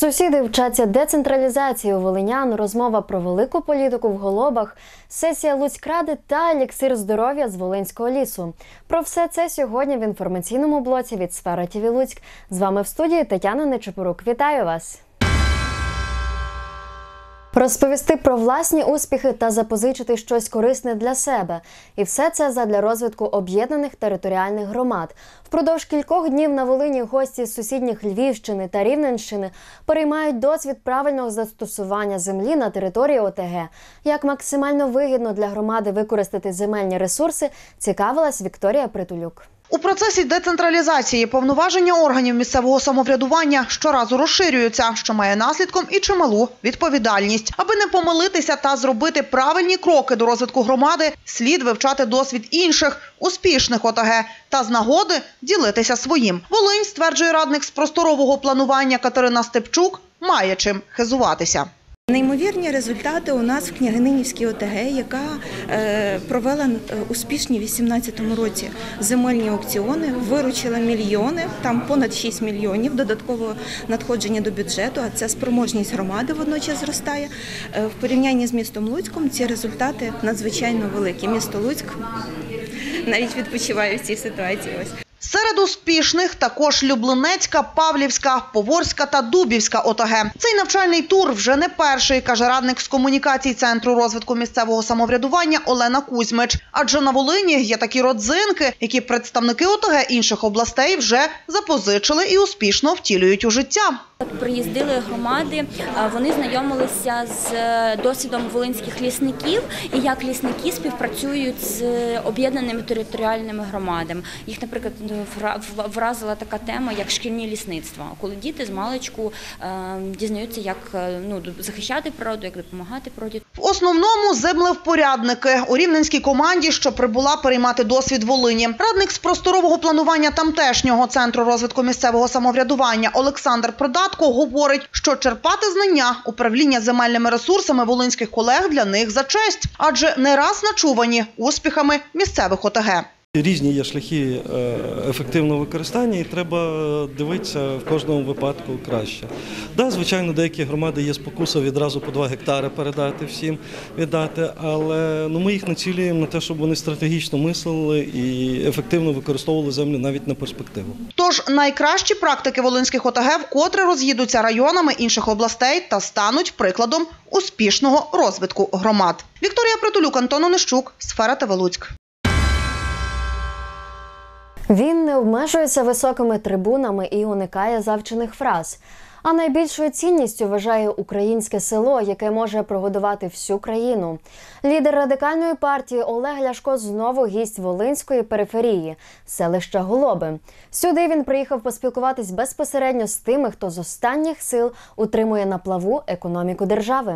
Сусіди вчаться децентралізацію волинян, розмова про велику політику в голобах, сесія Луцькради та еліксир здоров'я з Волинського лісу. Про все це сьогодні в інформаційному блоці від Сфера ТІВІ Луцьк. З вами в студії Тетяна Нечепорук. Вітаю вас! Розповісти про власні успіхи та запозичити щось корисне для себе. І все це задля розвитку об'єднаних територіальних громад. Впродовж кількох днів на Волині гості з сусідніх Львівщини та Рівненщини переймають досвід правильного застосування землі на території ОТГ. Як максимально вигідно для громади використати земельні ресурси, цікавилась Вікторія Притулюк. У процесі децентралізації повноваження органів місцевого самоврядування щоразу розширюються, що має наслідком і чималу відповідальність. Аби не помилитися та зробити правильні кроки до розвитку громади, слід вивчати досвід інших успішних ОТГ та з нагоди ділитися своїм. Волинь, стверджує радник з просторового планування Катерина Степчук, має чим хизуватися. Неймовірні результати у нас в Княгининівській ОТГ, яка е, провела е, успішні в 2018 році земельні аукціони, виручила мільйони, там понад 6 мільйонів додаткового надходження до бюджету. А це спроможність громади водночас зростає. Е, в порівнянні з містом Луцьком ці результати надзвичайно великі. Місто Луцьк навіть відпочиває в цій ситуації. Ось. Серед успішних також Люблинецька, Павлівська, Поворська та Дубівська ОТГ. Цей навчальний тур вже не перший, каже радник з комунікацій Центру розвитку місцевого самоврядування Олена Кузьмич. Адже на Волині є такі родзинки, які представники ОТГ інших областей вже запозичили і успішно втілюють у життя. Приїздили громади, вони знайомилися з е, досвідом волинських лісників і як лісники співпрацюють з об'єднаними територіальними громадами. Їх, наприклад, вра- вразила така тема, як шкільні лісництва, коли діти з маличку е, дізнаються, як е, ну захищати природу, як допомагати природі. В основному землевпорядники у рівненській команді, що прибула переймати досвід Волині. Радник з просторового планування тамтешнього центру розвитку місцевого самоврядування Олександр Продатко говорить, що черпати знання управління земельними ресурсами волинських колег для них за честь, адже не раз начувані успіхами місцевих ОТГ. Різні є шляхи е, ефективного використання, і треба дивитися в кожному випадку краще. Да, звичайно, деякі громади є спокуса відразу по 2 гектари передати всім віддати, але ну, ми їх націлюємо на те, щоб вони стратегічно мислили і ефективно використовували землю навіть на перспективу. Тож найкращі практики волинських ОТГ вкотре роз'їдуться районами інших областей та стануть прикладом успішного розвитку громад. Вікторія Притулюк, Антон Онищук, Сфера ТВ Луцьк. Він не обмежується високими трибунами і уникає завчених фраз. А найбільшою цінністю вважає українське село, яке може прогодувати всю країну. Лідер радикальної партії Олег Ляшко знову гість Волинської периферії, селища Голоби. Сюди він приїхав поспілкуватись безпосередньо з тими, хто з останніх сил утримує на плаву економіку держави.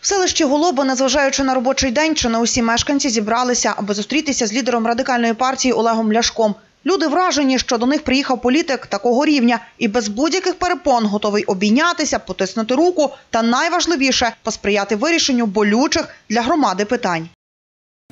В селищі Голоба, незважаючи на робочий день, чи не усі мешканці зібралися, аби зустрітися з лідером радикальної партії Олегом Ляшком. Люди вражені, що до них приїхав політик такого рівня і без будь-яких перепон готовий обійнятися, потиснути руку та найважливіше посприяти вирішенню болючих для громади питань.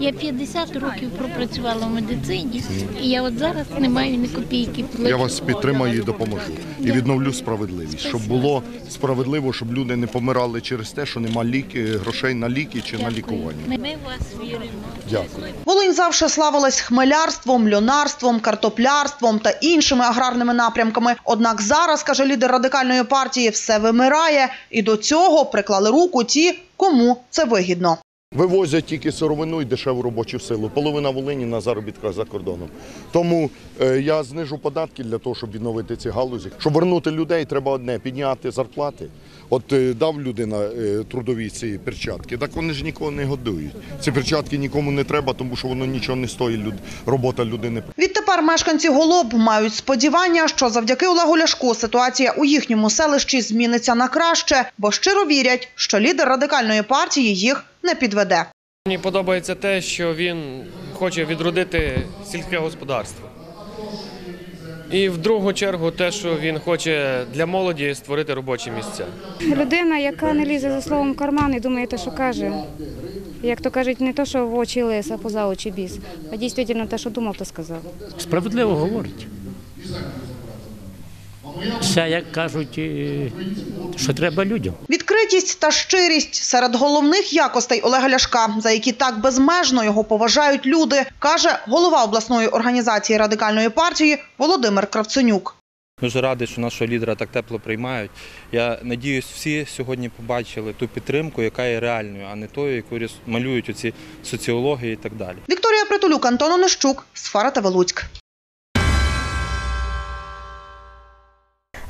Я 50 років пропрацювала в медицині, і я от зараз не маю ні копійки. Я вас підтримаю і допоможу. І відновлю справедливість, щоб було справедливо, щоб люди не помирали через те, що нема ліки, грошей на ліки чи на лікування. Ми вас віримо. Дякую. Волинь завжди славилась хмелярством, льонарством, картоплярством та іншими аграрними напрямками. Однак зараз, каже лідер радикальної партії, все вимирає, і до цього приклали руку ті, кому це вигідно. Вивозять тільки сировину і дешеву робочу силу. Половина Волині на заробітках за кордоном. Тому е, я знижу податки для того, щоб відновити ці галузі. Щоб вернути людей, треба одне підняти зарплати. От е, дав людина е, трудові ці перчатки, так вони ж нікого не годують. Ці перчатки нікому не треба, тому що воно нічого не стоїть. Робота людини. Відтепер мешканці Голоб мають сподівання, що завдяки Олегу Ляшку ситуація у їхньому селищі зміниться на краще, бо щиро вірять, що лідер радикальної партії їх не підведе. Мені подобається те, що він хоче відродити сільське господарство. І в другу чергу те, що він хоче для молоді створити робочі місця. Людина, яка не лізе за словом в карман і думає те, що каже. Як то кажуть, не то, що в очі лис, а поза очі біс, а дійсно те, що думав, то сказав. Справедливо говорить. Все, як кажуть, що треба людям. Відкритість та щирість серед головних якостей Олега Ляшка, за які так безмежно його поважають люди, каже голова обласної організації радикальної партії Володимир Кравценюк. Дуже радий, що нашого лідера так тепло приймають. Я надіюсь, всі сьогодні побачили ту підтримку, яка є реальною, а не тою, яку малюють оці соціологи і так далі. Вікторія Притулюк, Антон Онищук, ТВ Луцьк.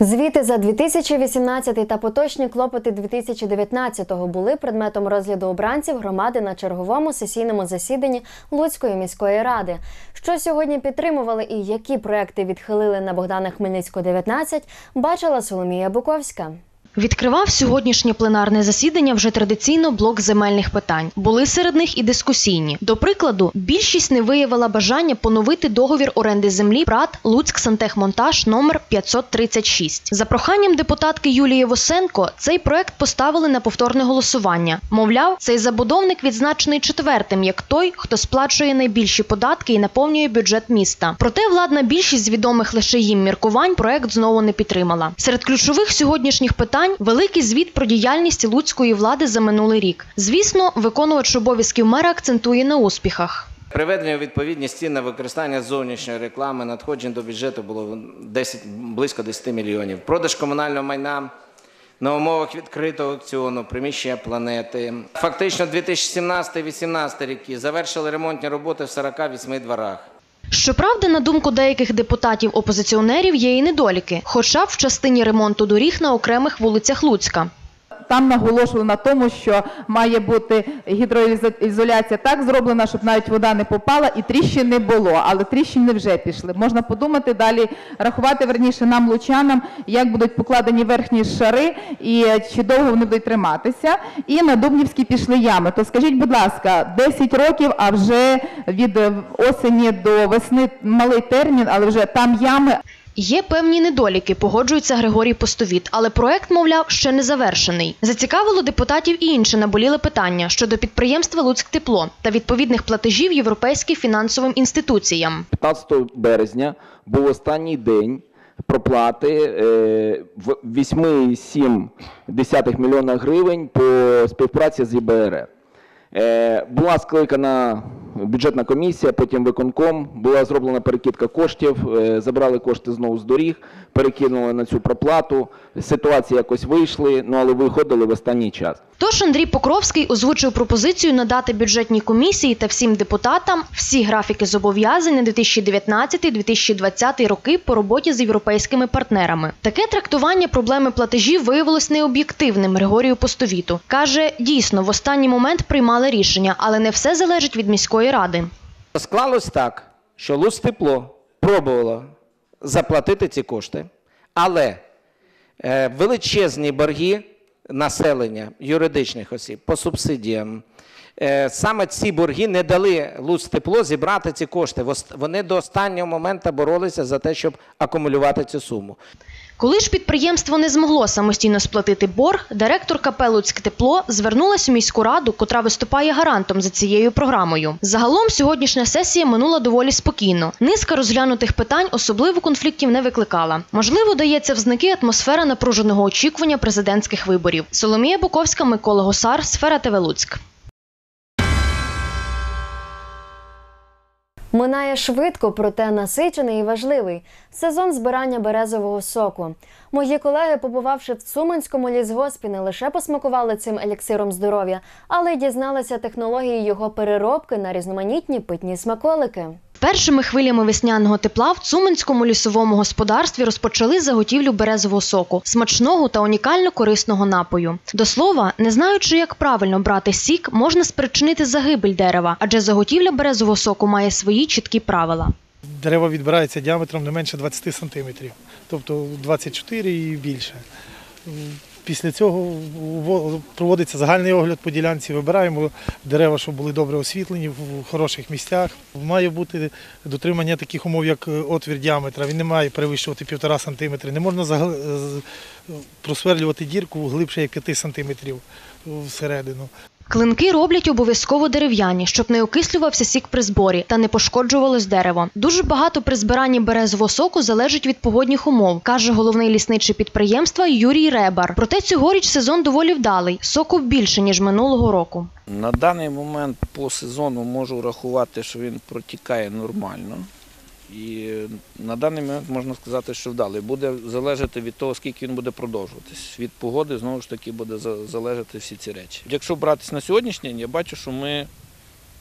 Звіти за 2018 та поточні клопоти 2019-го були предметом розгляду обранців громади на черговому сесійному засіданні Луцької міської ради. Що сьогодні підтримували і які проекти відхилили на Богдана Хмельницького 19, бачила Соломія Буковська. Відкривав сьогоднішнє пленарне засідання вже традиційно блок земельних питань. Були серед них і дискусійні. До прикладу, більшість не виявила бажання поновити договір оренди землі ПРАТ Луцьк Сантехмонтаж номер 536. За проханням депутатки Юлії Восенко цей проект поставили на повторне голосування. Мовляв, цей забудовник відзначений четвертим як той, хто сплачує найбільші податки і наповнює бюджет міста. Проте владна більшість з відомих лише їм міркувань проект знову не підтримала. Серед ключових сьогоднішніх питань великий звіт про діяльність луцької влади за минулий рік. Звісно, виконувач обов'язків мера акцентує на успіхах. Приведення у відповідність цін на використання зовнішньої реклами надходжень до бюджету було 10, близько 10 мільйонів. Продаж комунального майна на умовах відкритого аукціону, приміщення планети. Фактично 2017-2018 роки завершили ремонтні роботи в 48 дворах. Щоправда, на думку деяких депутатів-опозиціонерів є і недоліки, хоча б в частині ремонту доріг на окремих вулицях Луцька. Там наголошували на тому, що має бути гідроізоляція так зроблена, щоб навіть вода не попала і тріщин не було. Але тріщини вже пішли. Можна подумати далі, рахувати верніше нам, лучанам, як будуть покладені верхні шари і чи довго вони будуть триматися. І на Дубнівські пішли ями. То скажіть, будь ласка, 10 років, а вже від осені до весни малий термін, але вже там ями. Є певні недоліки, погоджується Григорій Постовіт, але проект, мовляв, ще не завершений. Зацікавило депутатів і інше наболіле питання щодо підприємства Луцьктепло та відповідних платежів європейським фінансовим інституціям. 15 березня був останній день проплати е, в 8,7 мільйона гривень по співпраці з ЄБРР. Е, Була скликана бюджетна комісія, потім виконком, була зроблена перекидка коштів, е, забрали кошти знову з доріг, перекинули на цю проплату. Ситуації якось вийшли, ну але виходили в останній час. Тож Андрій Покровський озвучив пропозицію надати бюджетній комісії та всім депутатам всі графіки зобов'язань на 2019-2020 роки по роботі з європейськими партнерами. Таке трактування проблеми платежів виявилось необ'єктивним Григорію Постовіту. Каже, дійсно, в останній момент приймали рішення, але не все залежить від міської ради. Склалось так, що Луцтепло пробувало заплатити ці кошти, але е, величезні борги населення юридичних осіб по субсидіям. е, Саме ці борги не дали Луцтепло зібрати ці кошти. Вони до останнього моменту боролися за те, щоб акумулювати цю суму. Коли ж підприємство не змогло самостійно сплатити борг, директор КП «Луцьктепло» звернулась у міську раду, котра виступає гарантом за цією програмою. Загалом сьогоднішня сесія минула доволі спокійно. Низка розглянутих питань особливо конфліктів не викликала. Можливо, дається в знаки атмосфера напруженого очікування президентських виборів. Соломія Буковська, Микола Гусар, Сфера ТВ Луцьк. Минає швидко, проте насичений і важливий сезон збирання березового соку. Мої колеги, побувавши в Цуманському лісгоспі, не лише посмакували цим еліксиром здоров'я, але й дізналися технології його переробки на різноманітні питні смаколики. Першими хвилями весняного тепла в Цуманському лісовому господарстві розпочали заготівлю березового соку, смачного та унікально корисного напою. До слова, не знаючи, як правильно брати сік, можна спричинити загибель дерева, адже заготівля березового соку має свої чіткі правила. Дерево відбирається діаметром не менше 20 сантиметрів, тобто 24 і більше. Після цього проводиться загальний огляд по ділянці, вибираємо дерева, щоб були добре освітлені в хороших місцях. Має бути дотримання таких умов, як отвір діаметра. Він не має перевищувати 1,5 см. Не можна просверлювати дірку глибше як 5 см всередину. Клинки роблять обов'язково дерев'яні, щоб не окислювався сік при зборі та не пошкоджувалось дерево. Дуже багато при збиранні березового соку залежить від погодних умов, каже головний лісничий підприємства Юрій Ребар. Проте цьогоріч сезон доволі вдалий. Соку більше ніж минулого року. На даний момент по сезону можу рахувати, що він протікає нормально. І на даний момент можна сказати, що вдалий. Буде залежати від того, скільки він буде продовжуватись. Від погоди знову ж таки буде залежати всі ці речі. Якщо братись на сьогоднішній день, я бачу, що ми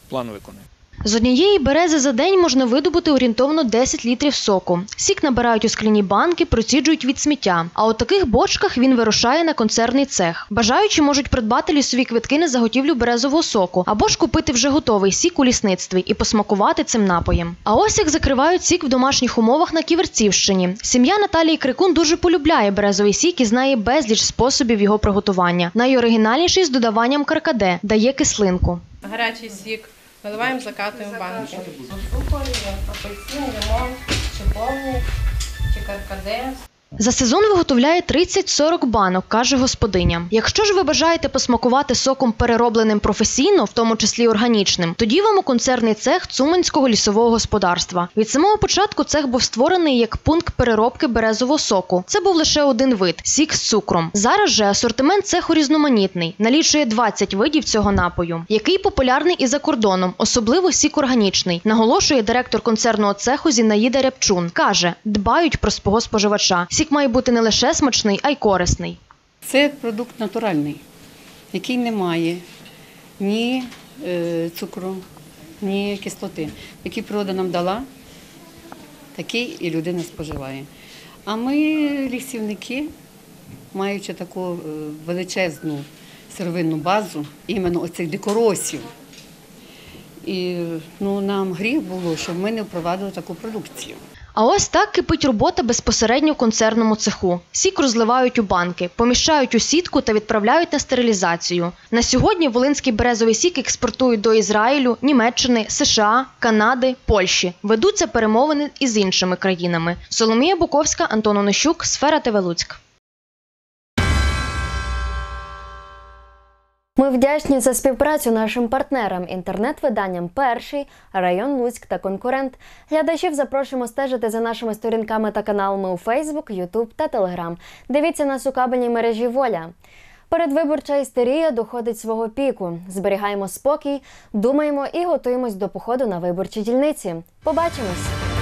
план виконуємо. З однієї берези за день можна видобути орієнтовно 10 літрів соку. Сік набирають у скляні банки, проціджують від сміття. А у таких бочках він вирушає на концерний цех. Бажаючі можуть придбати лісові квитки на заготівлю березового соку або ж купити вже готовий сік у лісництві і посмакувати цим напоєм. А ось як закривають сік в домашніх умовах на Ківерцівщині. Сім'я Наталії Крикун дуже полюбляє березовий сік і знає безліч способів його приготування. Найоригінальніший з додаванням каркаде дає кислинку. гарячий сік, наливаємо, закатуємо в банки. Цукор, апельсин, лимон, чи каркаде. За сезон виготовляє 30-40 банок, каже господиня. Якщо ж ви бажаєте посмакувати соком переробленим професійно, в тому числі органічним, тоді вам у концерний цех Цуманського лісового господарства. Від самого початку цех був створений як пункт переробки березового соку. Це був лише один вид сік з цукром. Зараз же асортимент цеху різноманітний, налічує 20 видів цього напою, який популярний і за кордоном, особливо сік органічний. Наголошує директор концерного цеху Зінаїда Рябчун. каже, дбають про свого споживача. Сік має бути не лише смачний, а й корисний. Це продукт натуральний, який не має ні е, цукру, ні кислоти. Який природа нам дала, такий і людина споживає. А ми, лісівники, маючи таку е, величезну сировинну базу, іменно оцих дикоросів, і ну, нам гріх було, щоб ми не впровадили таку продукцію. А ось так кипить робота безпосередньо в концерному цеху. Сік розливають у банки, поміщають у сітку та відправляють на стерилізацію. На сьогодні волинський березовий сік експортують до Ізраїлю, Німеччини, США, Канади, Польщі. Ведуться перемовини із іншими країнами. Соломія Буковська, Антон Онищук, Сфера ТВ Луцьк. Ми вдячні за співпрацю нашим партнерам, інтернет-виданням Перший, район Луцьк та конкурент. Глядачів запрошуємо стежити за нашими сторінками та каналами у Фейсбук, Ютуб та Телеграм. Дивіться нас у кабельній мережі Воля. Передвиборча істерія доходить свого піку. Зберігаємо спокій, думаємо і готуємось до походу на виборчі дільниці. Побачимось!